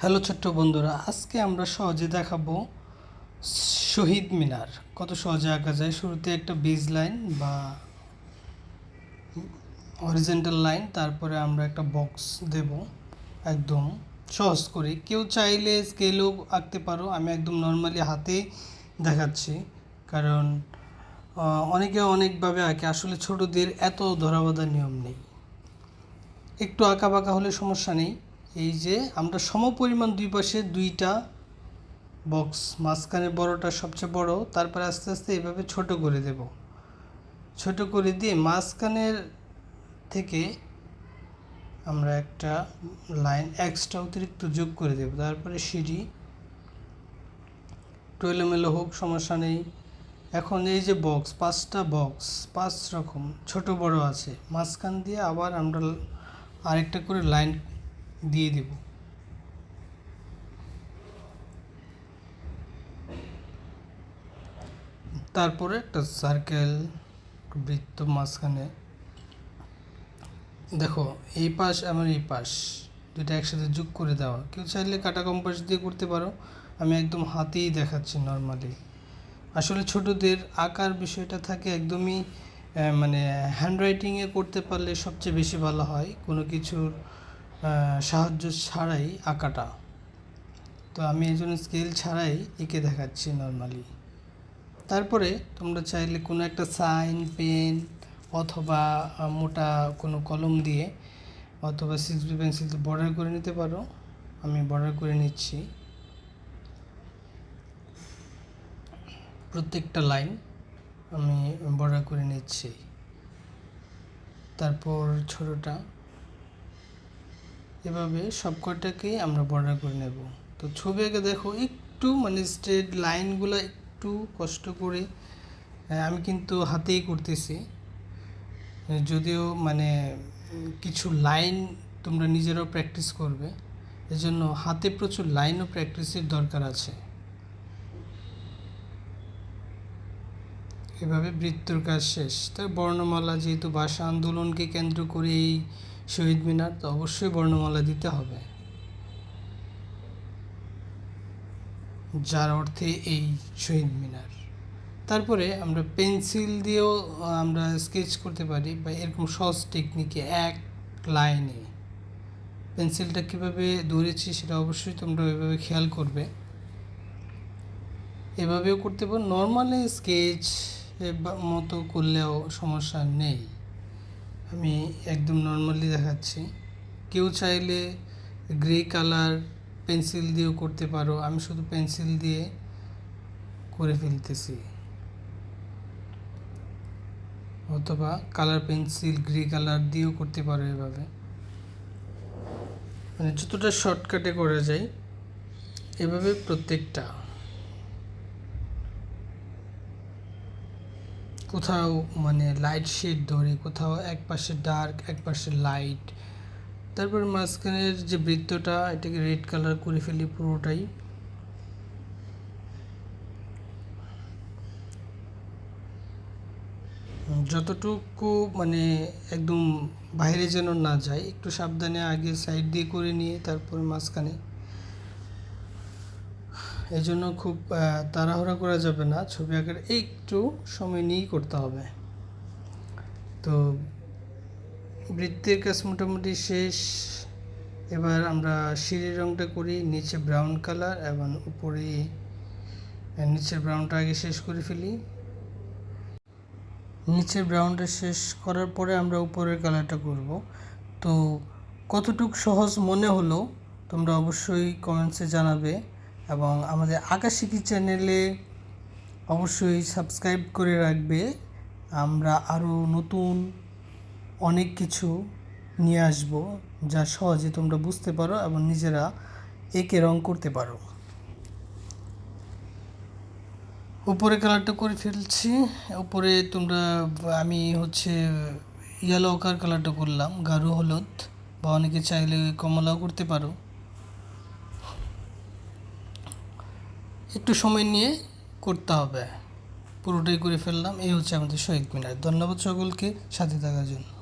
Hello ছোট্ট বন্ধুরা, আজকে আমরা সহজে দেখাবো শহীদ মিনার। কত সহজে আঁকা যায়? শুরুতে একটা বেজ লাইন বা অরিজেন্টাল লাইন তারপরে আমরা একটা বক্স দেব। একদম সহজ করে। কেউ চাইলে স্কেলও আঁকতে পারো। আমি একদম নর্মালি হাতে দেখাচ্ছি। কারণ অনেকে অনেকভাবে আঁকে। আসলে ছোটদের এত ধরাবাধা নিয়ম নেই। একটু আঁকা বাঁকা হলে সমস্যা নেই। এই যে আমরা সমপরিমাণ দুই পাশে দুইটা বক্স মাঝখানে বড়টা সবচেয়ে বড়, তারপরে আস্তে আস্তে এভাবে ছোট করে দেব। ছোট করে দিয়ে মাঝখানের থেকে আমরা একটা লাইন এক্সট্রা অতিরিক্ত যোগ করে দেব। তারপরে সিঁড়ি, একটু এলোমেলো হোক, সমস্যা নেই। এখন এই যে বক্স পাঁচটা বক্স পাঁচ রকম, ছোট বড় আছে। মাঝখান দিয়ে আবার আমরা আরেকটা করে লাইন দিয়ে দেব। তারপরে একটা সার্কেল বৃত্ত মাঝখানে। দেখো, এই পাশ আমার এই পাশ। দুটো একসাথে যোগ করে দেওয়া কেউ চাইলে কাটা কম্পাস দিয়ে করতে পারো। আমি একদম হাতেই দেখাচ্ছি নর্মালি আসলে ছোটদের আঁকার বিষয়টা থাকে একদমই মানে হ্যান্ডরাইটিংয়ে করতে পারলে সবচেয়ে বেশি ভালো হয়। কোনো কিছুর সাহায্য ছাড়াই আঁকাটা। তো আমি এই জন্য স্কেল ছাড়াই এঁকে দেখাচ্ছি নর্মালি তারপরে তোমরা চাইলে কোনো একটা সাইন পেন অথবা মোটা কোনো কলম দিয়ে অথবা সিক্স বি পেন্সিল বর্ডার করে নিতে পারো। আমি বর্ডার করে নিচ্ছি। প্রত্যেকটা লাইন আমি বর্ডার করে নিচ্ছি। তারপর ছোটোটা। এভাবে সবকটাকেই আমরা বর্ডার করে নেব। তো ছবি আগে দেখো, একটু মানে স্ট্রেট লাইনগুলো একটু কষ্ট করে আমি কিন্তু হাতেই করতেছি। যদিও মানে কিছু লাইন তোমরা নিজেরাও প্র্যাকটিস করবে, এজন্য হাতে প্রচুর লাইনও প্র্যাকটিসের দরকার আছে। এভাবে বৃত্তর কাজ শেষ। তাই বর্ণমালা যেহেতু ভাষা আন্দোলনকে কেন্দ্র করে এই শহীদ মিনার তো অবশ্যই বর্ণমালা দিতে হবে। যার অর্থে এই শহীদ মিনার। তারপরে আমরা পেন্সিল দিয়েও আমরা স্কেচ করতে পারি বা এরকম সহজ টেকনিকে এক লাইনে। পেন্সিলটা কীভাবে ধরেছি সেটা অবশ্যই তোমরা ওইভাবে খেয়াল করবে। এভাবেও করতে পারো। নর্মালি স্কেচ মতো করলেও সমস্যা নেই। আমি একদম নর্মালি দেখাচ্ছি। কেউ চাইলে গ্রে কালার পেন্সিল দিয়েও করতে পারো। আমি শুধু পেন্সিল দিয়ে করে ফেলতেছি। অথবা কালার পেন্সিল গ্রে কালার দিয়েও করতে পারো এভাবে। মানে যতটা শর্টকাটে করা যায়, এভাবে প্রত্যেকটা। কোথাও মানে লাইট শেড ধরে, কোথাও এক পাশে ডার্ক এক পাশে লাইট তারপর মাঝখানের যে বৃত্তটা, এটাকে রেড কালার করে ফেলি পুরোটাই। যতটুকু মানে একদম বাইরে যেন না যায়, একটু সাবধানে আগে সাইড দিয়ে করে নিয়ে তারপর মাঝখানে। এই জন্য খুব তাড়াহুড়া করা যাবে না। ছবি আঁকার একটু সময় নিয়েই করতে হবে। তো বৃত্তের কাজ মোটামুটি শেষ। এবার আমরা সিঁড়ির রঙটা করি, নিচে ব্রাউন কালার এবং উপরে নিচের ব্রাউনটা আগে শেষ করে ফেলি। নিচের ব্রাউনটা শেষ করার পরে আমরা উপরের কালারটা করব। তো কতটুক সহজ মনে হলো তোমরা অবশ্যই কমেন্টসে জানাবে। এবং আমাদের আকাশিকি চ্যানেলে অবশ্যই সাবস্ক্রাইব করে রাখবে। আমরা আরও নতুন অনেক কিছু নিয়ে আসব যা সহজে তোমরা বুঝতে পারো এবং নিজেরা একে রং করতে পারো। উপরে কালারটা করে ফেলছি। উপরে তোমরা, আমি হচ্ছে ইয়েলো কার কালারটা করলাম, গাঢ় হলুদ, বা অনেকে চাইলে কমলাও করতে পারো। একটু সময় নিয়ে করতে হবে। পুরোটাই করে ফেললাম। এই হচ্ছে আমাদের শহীদ মিনার। ধন্যবাদ সকলকে। সাথে থাকার জন্য।